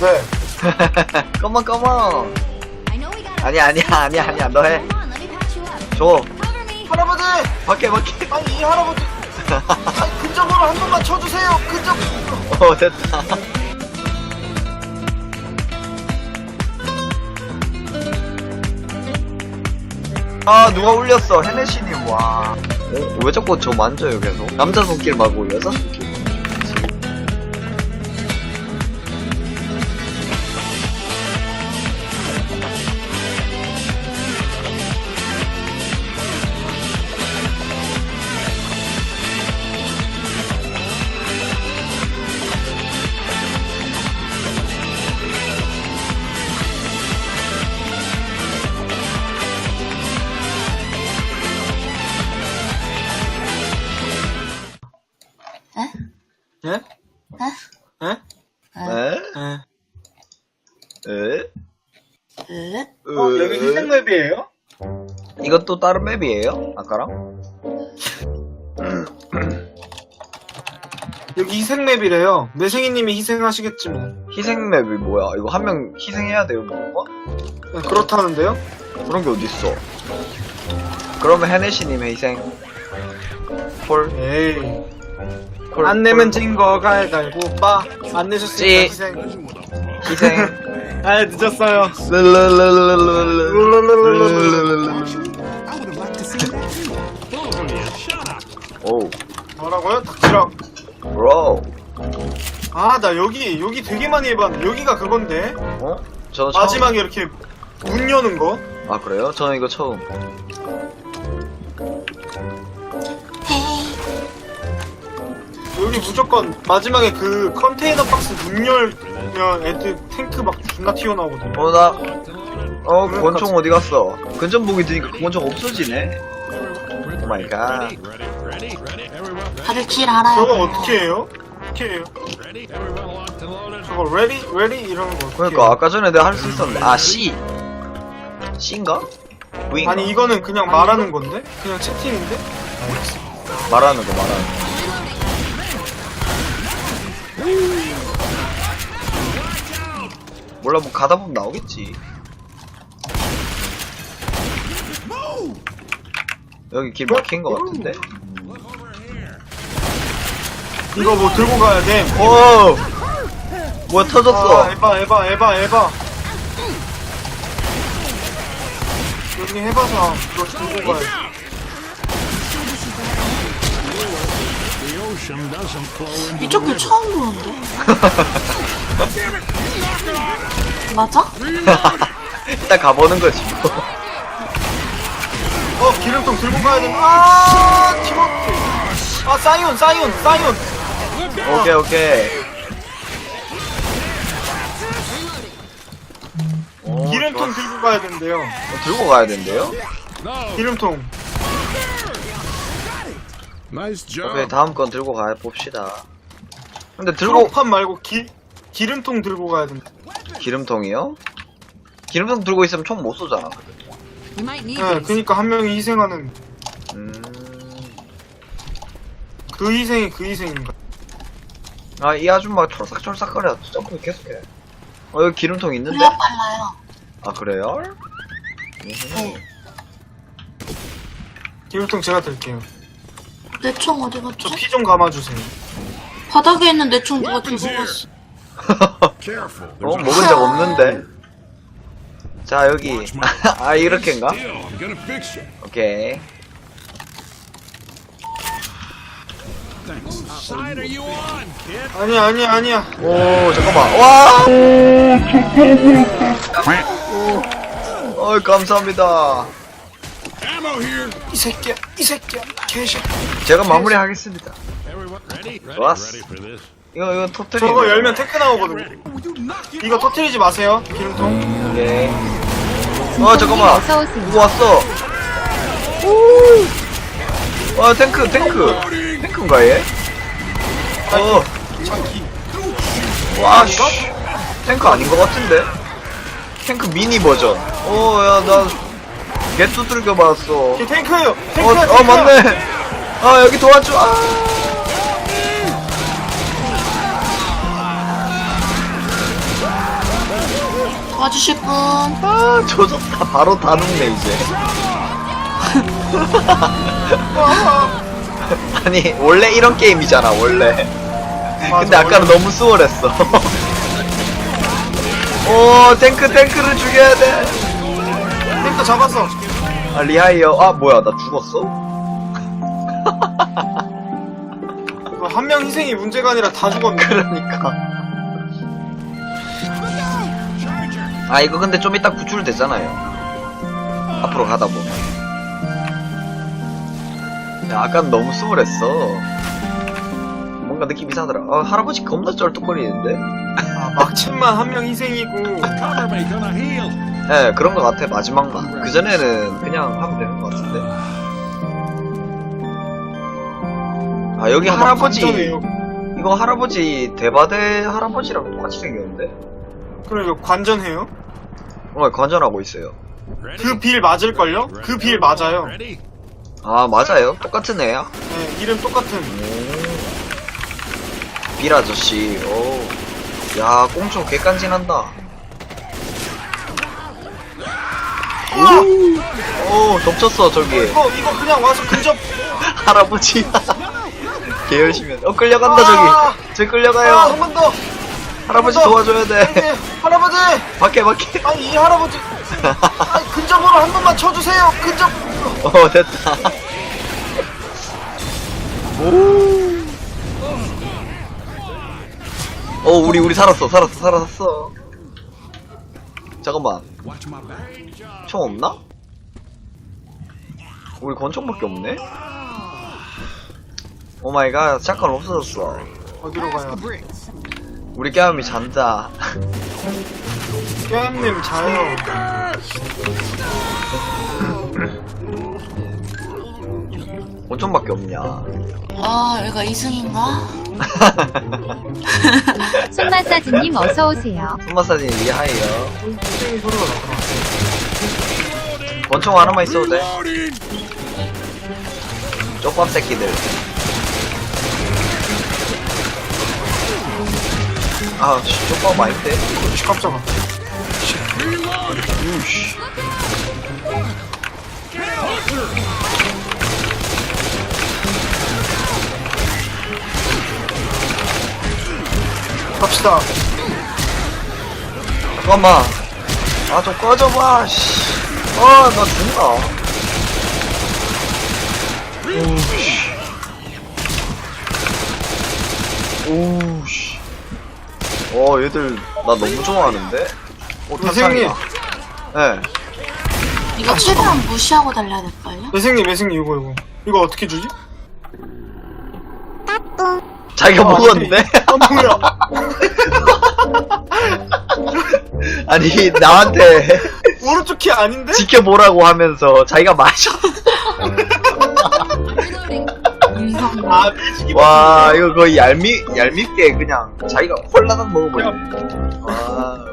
네. 컴온 컴온 아니야 아니야 아니야 아니야 너해. 줘. 할아버지! 밖에 밖에 아니, 이 할아버지. 아니, 근접으로 한 번만 쳐주세요. 근접. 어 됐다 아 누가 울렸어 헤네시님 와 어, 왜 자꾸 저 만져요 계속 남자 손길 말고 여자 손길 예? 에? 예? 에? 예. 에? 으? 어, 여기 희생 맵이에요? 이것도 다른 맵이에요? 아까랑? 여기 희생맵이래요. 매생이님이 희생하시겠지 뭐. 희생 맵이 뭐야? 이거 한 명 희생해야 돼요, 뭔가? 네, 그렇다는데요? 그런 게 어딨어? 그러면 헤네시님의 희생. 콜, 에이. 콜. 안 내면 진 거 가위가위보 빠. 안 내셨으니까 찌. 희생. 희생. 아, 늦었어요. 오, 뭐라고요? 닥치라. 브로. 아, 나 여기, 여기 되게 많이 해봤는데, 여기가 그건데? 어? 저는 처음. 마지막에 이렇게 문 여는 거? 아, 그래요? 저는 이거 처음. 여기 무조건 마지막에 그 컨테이너 박스 문 열면 애들 탱크 막 존나 튀어나오거든. 어, 나. 어, 권총 어디 갔어? 근접무기 드니까 그 권총 없어지네. 오 마이 갓. 다들 길 알아요. 저거 어떻게 해요? 어떻게 해요? 저거 레디? 레디? 이러는 거 어떻게 그러니까 해요? 아까 전에 내가 할 수 있었는데. 아, C. C인가? V인가? 아니 이거는 그냥 말하는 건데? 그냥 채팅인데? 말하는 거, 말하는 거. 몰라, 뭐 가다 보면 나오겠지. 여기 길 막힌 거 같은데? 이거 뭐 들고 가야 돼. 오! 뭐야, 터졌어. 아, 에바 에바 에바 에바 여기 해봐서 이거 들고 가야 돼. 이쪽 길 처음 보는데. 맞아? 일단 가보는 거지. 뭐. 어 기름통 들고 가야 돼. 아 티모티. 아 사이온 사이온 사이온. 오케이, 오케이. 오, 기름통 좋아. 들고 가야 된대요. 어, 들고 가야 된대요? 기름통. Job. 오케이, 다음 건 들고 가 봅시다. 근데 들고, 트로판 말고 기 기름통 들고 가야 된다. 기름통이요? 기름통 들고 있으면 총 못 쏘잖아. You might need 네, 그러니까 한 명이 희생하는 음. 그 희생이 그 희생인가. 아, 이 아줌마 촐싹촐싹거려. 점프 계속해. 어, 여기 기름통 있는데? 그래야 빨라요. 아, 그래요? 네. 기름통 제가 들게요. 내 총 어디 저 갔지? 피좀 감아주세요. 바닥에 있는 내 총 누가 들고 갔어? Careful. 어, 먹은 적 없는데? 자, 여기. 아, 이렇게인가? Deal. I'm gonna fix you. 오케이. Thanks. Side are you on, kid? 아니야 아니야 아니야. 오, 잠깐만. 와! 어, 감사합니다. Ammo here. 이 새끼야 이 새끼야 개새. 제가 마무리하겠습니다. 좋았어. 이거, 이거 터트리 저거 열면 테크 나오거든요. 이거 터트리지 마세요. 기름통. 오케이. 어, 잠깐만. 누구 왔어? 오! 와, 탱크, 탱크. 탱크인가, 얘? 어. 와, 씨. 탱크 아닌 것 같은데? 탱크 미니 버전. 오, 야, 나, 개 두들겨 봤어. 이게 탱크예요. 어, 탱크야. 어, 맞네. 아, 여기 도와줘. 아. 도와주실 분. 아 조졌다 바로 다 녹네 이제 아니 원래 이런 게임이잖아 원래 근데 아까는 너무 수월했어 오 탱크 탱크를 죽여야 돼아 탱크 잡았어. 리하이어 아 뭐야 나 죽었어? 한 명 희생이 문제가 아니라 다 죽었네. 그러니까 아 이거 근데 좀 이따 구출되잖아요 앞으로 가다 보면 야 아까는 너무 수월했어 뭔가 느낌 이상하더라 아 할아버지 겁나 쩔뚝거리는데 아, 막침만 한 명 희생이고. Cover me, gonna heal. 예 그런 거 같아 마지막만 그 전에는 그냥 하면 되는 거 같은데 아 여기 할아버지. 이거 할아버지 대바대 할아버지랑 똑같이 생겼는데 그래 이거 관전해요. 어 관전하고 있어요? 그 빌 맞을걸요? 그 빌 맞아요. 아 맞아요 똑같은 애야 네, 이름 똑같은. 빌 아저씨 오. 야 꽁초 개간지난다 오, 오 덮쳤어 저기 이거 이거 그냥 와서 근접. 할아버지 개 열심히 해. 어 끌려간다 아! 저기 아, 끌려가요 한번 더. 할아버지 한번 더. 도와줘야 돼 네, 할아버지. 밖에 밖에 아니 이 할아버지. 아니 근접으로 한 번만 쳐주세요. 근접. 어 됐다 오. 어 우리 우리 살았어 살았어 살았어 잠깐만. 총 없나? 우리 권총밖에 없네? 오마이갓 샷건 없어졌어 어디로 가요? 우리 깨함이 잔다 깨엠님 자요. 권총밖에 없냐 아, 얘가 이승인가? 손마사지님 어서오세요. 손마사진 리하이요 희생이 소리가 나더라. 권총 하나만 있어도 돼. 쪽밥 새끼들 아 씨, 쪽밥 아닌데 씨, 깜짝아. 우씨 갑시다. 잠깐만. 아 좀 꺼져봐 씨 아 나 죽나? 오 씨. 오 씨. 어 얘들 나 너무 좋아하는데? 어 선생님. 탄창이야. 예 이거 최대한 무시하고 달려야 될걸요? 예생님, 예생님 이거 이거. 이거 어떻게 주지? 자기가 아, 먹었는데 아 뭐야? 아니 나한테 오른쪽 키 아닌데? 지켜보라고 하면서 자기가 마셔. 인성. 아 밀치기. 와 이거 거의 얄미 얄밉게 그냥 자기가 홀라당 먹어버리네 와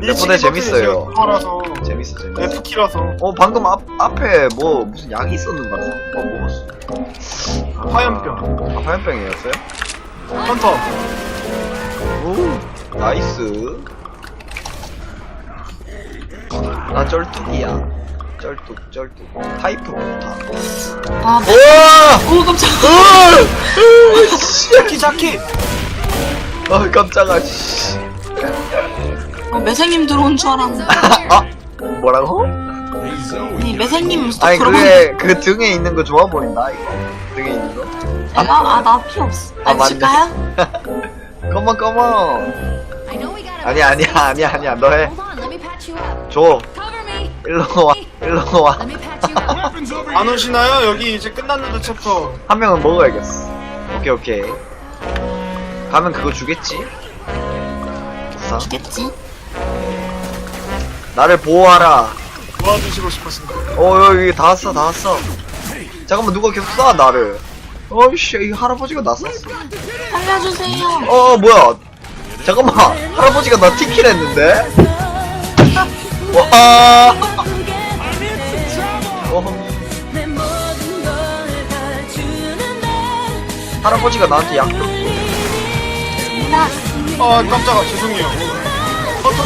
래퍼네 재밌어요. 재밌어 재밌어. F 키라서. 어 방금 앞 앞에 뭐 무슨 약이 있었는 것 같아 어 먹었어. 아, 화염병. 아 화염병이었어요? 헌터. 오 나이스 나 쩔뚝이야 쩔뚝 쩔뚝 파이프 부타 아, 매... 우와 오, 깜짝아. 자키 자키. 어 깜짝아 씨. 어, 매생님 들어온 줄 알았는데. 아 뭐라고? 아니, 매생님 또 아니 들어온 그게 그 등에 있는 거 좋아 보인다 이거 등에 있는 거 내가? 아, 나 필요 없어. 아, 아, 맞네. 줄까요? 컴온 컴온 아니야 아니야 아니야 아니야 너해. 줘. 일로 와 일로 와 Let me patch you up. Weapons over 안 here. 오시나요? 여기 이제 끝났는데 챕터. 한 명은 먹어야겠어. 오케이, 오케이. 가면 그거 주겠지? 우선, 주겠지? 나를 보호하라. 도와주시고 싶었습니다. 어, 여기 다 왔어, 다 왔어. 잠깐만, 누가 계속 쏴, 나를. 어이씨, 이 할아버지가 나 쐈어. 살려주세요. 어, 뭐야. 잠깐만, 할아버지가 나 티킬 했는데? 와. 어, 할아버지가 나한테 약 줬어. 나, 아 깜짝아 죄송해요.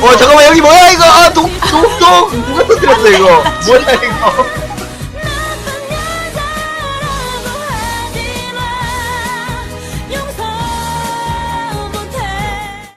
어 잠깐만 여기 뭐야 이거 아 독 독독 누가 터뜨렸어 이거 뭐야 이거